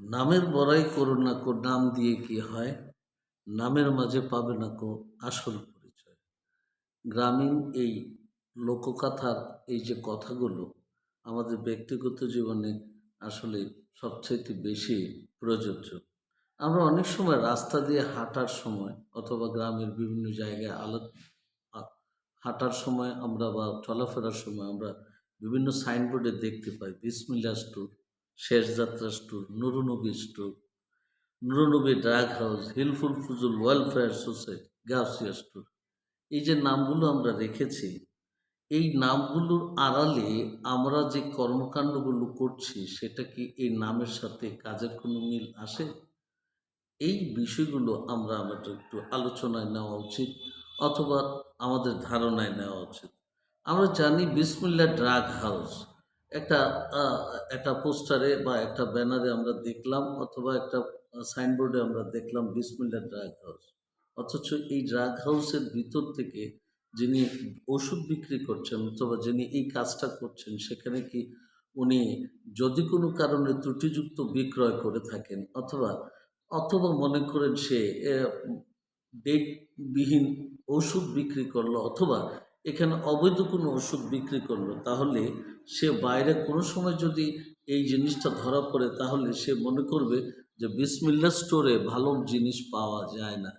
নামের বড়াই করো না কো, নাম দিয়ে কি হয়? নামের মাঝে পাবে না কো, আসল পরিচয়। গ্রামীণ এই লোককথার এই যে কথাগুলো আমাদের ব্যক্তিগত জীবনে আসলে সবচাইতে বেশি প্রযোজ্য। আমরা অনেক সময় রাস্তা দিয়ে হাঁটার সময় অথবা গ্রামের বিভিন্ন জায়গায় আলো হাঁটার সময় আমরা বা চলাফেরার সময় আমরা বিভিন্ন সাইনবোর্ডে দেখতে পাই Bismillah store. Shesh Jatra store Nurunabi store Nurunabi drug house Hilful Fuzul welfare society Gausia store এই যে নামগুলো আমরা রেখেছি, এই নামগুলোর আড়ালে আমরা যে কর্মকাণ্ডগুলো করছি, সেটা কি এই নামের সাথে কাজের কোনো মিল আসে? এই বিষয়গুলো আমরা আমাদের একটু আলোচনায় নেওয়া উচিত, অথবা আমাদের ধারণায় নেওয়া উচিত। আমরা জানি বিসমুল্লাহ ড্রাগ হাউস একটা একটা পোস্টারে বা একটা ব্যানারে আমরা দেখলাম অথবা একটা সাইনবোর্ডে আমরা দেখলাম বিসমুল্লাহ ড্রাগ হাউস। অথচ এই ড্রাগ হাউসের ভিতর থেকে যিনি ওষুধ বিক্রি করছেন অথবা যিনি এই কাজটা করছেন, সেখানে কি উনি যদি কোনো কারণে ত্রুটিযুক্ত বিক্রয় করে থাকেন অথবা অথবা মনে করেন সে ডেটবিহীন ওষুধ বিক্রি করল অথবা এখানে অবৈধ কোনো ওষুধ বিক্রি করল, তাহলে সে বাইরে কোনো সময় যদি এই জিনিসটা ধরা পড়ে, তাহলে সে মনে করবে যে বিসমিল্লা স্টোরে ভালো জিনিস পাওয়া যায় না।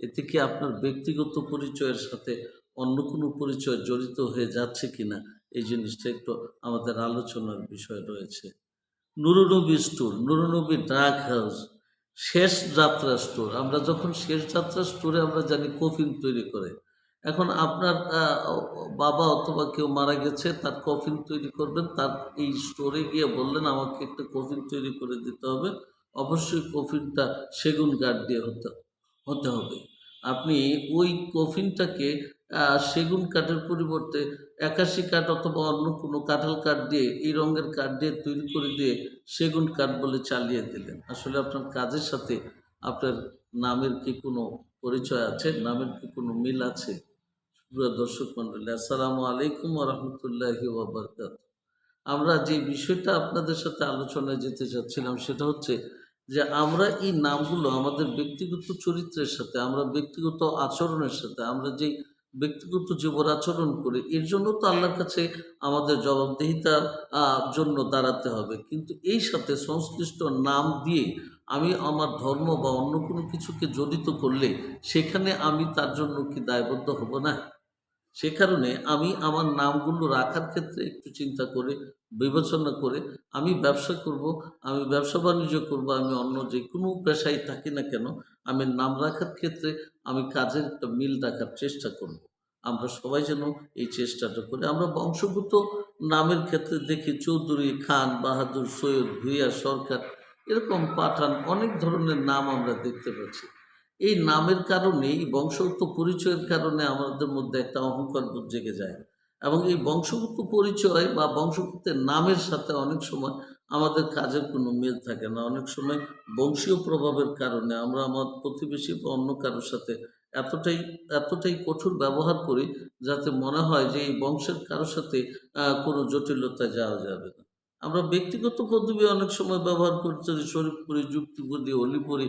এতে কি আপনার ব্যক্তিগত পরিচয়ের সাথে অন্য কোনো পরিচয় জড়িত হয়ে যাচ্ছে কিনা? এই জিনিসটা একটু আমাদের আলোচনার বিষয় রয়েছে। Nurunabi store, Nurunabi drug house, Shesh Jatra store. আমরা যখন শেষ যাত্রা স্টোরে আমরা জানি কফিন তৈরি করে। এখন আপনার বাবা অথবা কেউ মারা গেছে, তার কফিন তৈরি করবেন, তার এই স্টোরে গিয়ে বললেন, আমাকে একটা কফিন তৈরি করে দিতে হবে। অবশ্যই কফিনটা সেগুন কাঠ দিয়ে হতে হতে হবে। আপনি ওই কফিনটাকে সেগুন কাঠের পরিবর্তে একাশি কাঠ অথবা অন্য কোনো কাঁঠাল কাঠ দিয়ে, এই রঙের কাঠ দিয়ে তৈরি করে দিয়ে সেগুন কাঠ বলে চালিয়ে দিলেন। আসলে আপনার কাজের সাথে আপনার নামের কি কোনো পরিচয় আছে? নামের কি কোনো মিল আছে? প্রিয় দর্শক মন্ডলী আসসালামু আলাইকুম রহমতুল্লাহি ওবরকাত আমরা যে বিষয়টা আপনাদের সাথে আলোচনায় যেতে চাচ্ছিলাম সেটা হচ্ছে যে আমরা এই নামগুলো আমাদের ব্যক্তিগত চরিত্রের সাথে, আমরা ব্যক্তিগত আচরণের সাথে, আমরা যেই ব্যক্তিগত জীবন আচরণ করি, এর জন্য তো আল্লাহর কাছে আমাদের জবাবদিহিতার জন্য দাঁড়াতে হবে। কিন্তু এই সাথে সংশ্লিষ্ট নাম দিয়ে আমি আমার ধর্ম বা অন্য কোনো কিছুকে জড়িত করলে সেখানে আমি তার জন্য কি দায়বদ্ধ হব না? সে কারণে আমি আমার নামগুলো রাখার ক্ষেত্রে একটু চিন্তা করে, বিবেচনা করে আমি ব্যবসা করব, আমি ব্যবসা বাণিজ্য করব, আমি অন্য যে কোনো পেশায় থাকি না কেন, আমি নাম রাখার ক্ষেত্রে আমি কাজের একটা মিল রাখার চেষ্টা করব। আমরা সবাই যেন এই চেষ্টাটা করি। আমরা বংশগত নামের ক্ষেত্রে দেখি চৌধুরী, খান, বাহাদুর, সৈয়দ, ভুইয়া, সরকার, এরকম পাঠান, অনেক ধরনের নাম আমরা দেখতে পাচ্ছি। এই নামের কারণে, এই বংশগত পরিচয়ের কারণে আমাদের মধ্যে একটা অহংকার বোধ জেগে যায়। এবং এই বংশগত পরিচয় বা বংশগতের নামের সাথে অনেক সময় আমাদের কাজের কোনো মিল থাকে না। অনেক সময় বংশীয় প্রভাবের কারণে আমরা আমার প্রতিবেশী বা অন্য কারোর সাথে এতটাই এতটাই কঠোর ব্যবহার করি যাতে মনে হয় যে এই বংশের কারোর সাথে কোনো জটিলতায় যাওয়া যাবে না। আমরা ব্যক্তিগত পদবি অনেক সময় ব্যবহার করতে শরীফ পড়ি, যুক্তি পড়ি অলি পড়ি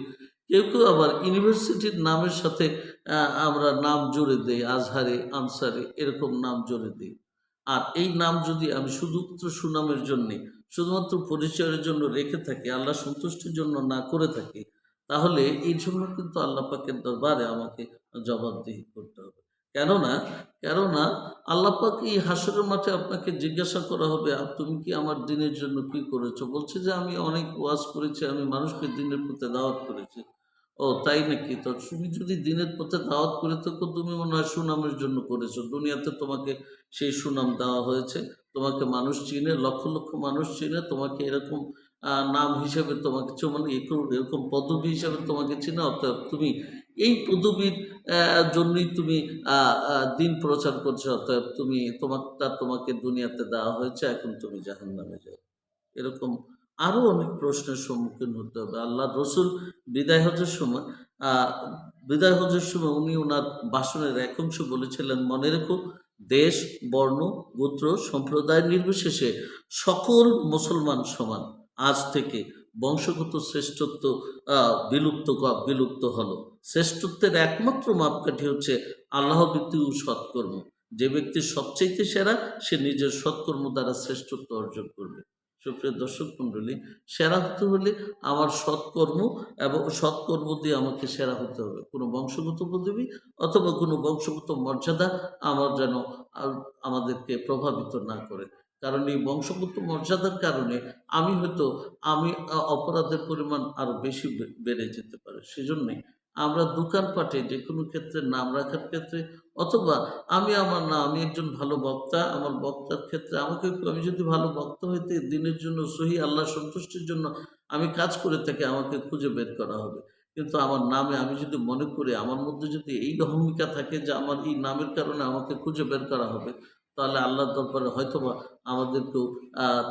কেউ কেউ আবার ইউনিভার্সিটির নামের সাথে আমরা নাম জুড়ে দেই, আজহারে, আনসারে, এরকম নাম জুড়ে দিই। আর এই নাম যদি আমি শুধুমাত্র সুনামের জন্যে, শুধুমাত্র পরিচয়ের জন্য রেখে থাকি, আল্লাহ সন্তুষ্টির জন্য না করে থাকি, তাহলে এই জন্য কিন্তু আল্লাহ পাকের দরবারে আমাকে জবাবদিহি করতে হবে। কেননা কেননা আল্লাহ পাক এই হাসরের মাঠে আপনাকে জিজ্ঞাসা করা হবে, আর তুমি কি আমার দিনের জন্য কি করেছ? বলছে যে, আমি অনেক ওয়াজ করেছি, আমি মানুষকে দিনের প্রতি দাওয়াত করেছি। ও, তাই নাকি? তো তুমি যদি দিনের পথে দাওয়াত করে থাকো, তুমি মনে হয় সুনামের জন্য করেছ। দুনিয়াতে তোমাকে সেই সুনাম দেওয়া হয়েছে। তোমাকে মানুষ চিনে, লক্ষ লক্ষ মানুষ চিনে, তোমাকে এরকম নাম হিসেবে তোমাকে মানে এরকম পদবি হিসেবে তোমাকে চিনে অর্থাৎ তুমি এই পদবীর জন্যই তুমি দিন প্রচার করছ অর্থাৎ তুমি তোমারটা তোমাকে দুনিয়াতে দেওয়া হয়েছে, এখন তুমি জাহান নামে যাও। এরকম আরও অনেক প্রশ্নের সম্মুখীন হতে হবে। আল্লাহ রসুল বিদায় হজের সময় বিদায় হজের সময় উনি ওনার ভাষণের এক অংশ বলেছিলেন, মনে রেখো, দেশ, বর্ণ, গোত্র, সম্প্রদায় নির্বিশেষে সকল মুসলমান সমান। আজ থেকে বংশগত শ্রেষ্ঠত্ব বিলুপ্ত বিলুপ্ত হলো। শ্রেষ্ঠত্বের একমাত্র মাপকাঠি হচ্ছে আল্লাহ ও সৎকর্ম। যে ব্যক্তি সবচাইতে সেরা, সে নিজের সৎকর্ম দ্বারা শ্রেষ্ঠত্ব অর্জন করবে। সুপ্রিয় দর্শক মণ্ডলী, সেরা হতে হলে আমার সৎকর্ম এবং সৎকর্ম দিয়ে আমাকে সেরা হতে হবে। কোনো বংশগত পদবী অথবা কোনো বংশগত মর্যাদা আমার যেন আমাদেরকে প্রভাবিত না করে। কারণ এই বংশগত মর্যাদার কারণে আমি হয়তো, আমি অপরাধের পরিমাণ আরও বেশি বেড়ে যেতে পারে। সেজন্যই আমরা দোকানপাটে যে কোনো ক্ষেত্রে নাম রাখার ক্ষেত্রে অথবা আমি আমার না, আমি একজন ভালো বক্তা, আমার বক্তার ক্ষেত্রে আমাকে আমি যদি ভালো বক্তা হইতে দিনের জন্য সহি আল্লাহ সন্তুষ্টির জন্য আমি কাজ করে থাকি আমাকে খুঁজে বের করা হবে। কিন্তু আমার নামে আমি যদি মনে করি, আমার মধ্যে যদি এই অহমিকা থাকে যে আমার এই নামের কারণে আমাকে খুঁজে বের করা হবে, তাহলে আল্লাহর দরবারে হয়তোবা আমাদেরকেও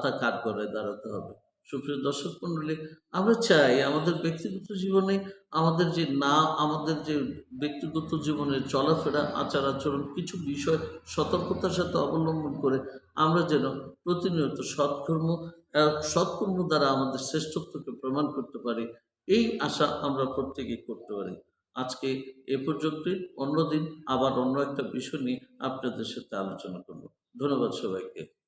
তা কাঠ করে দাঁড়াতে হবে। সুপ্রিয় দর্শক মণ্ডলী আমরা চাই আমাদের ব্যক্তিগত জীবনে আমাদের যে না, আমাদের যে ব্যক্তিগত জীবনের চলাফেরা, আচার আচরণ কিছু বিষয় সতর্কতার সাথে অবলম্বন করে আমরা যেন প্রতিনিয়ত সৎকর্ম সৎকর্ম দ্বারা আমাদের শ্রেষ্ঠত্বকে প্রমাণ করতে পারি। এই আশা আমরা প্রত্যেকেই করতে পারি। আজকে এ পর্যন্তই। অন্যদিন আবার অন্য একটা বিষয় নিয়ে আপনাদের সাথে আলোচনা করব। ধন্যবাদ সবাইকে।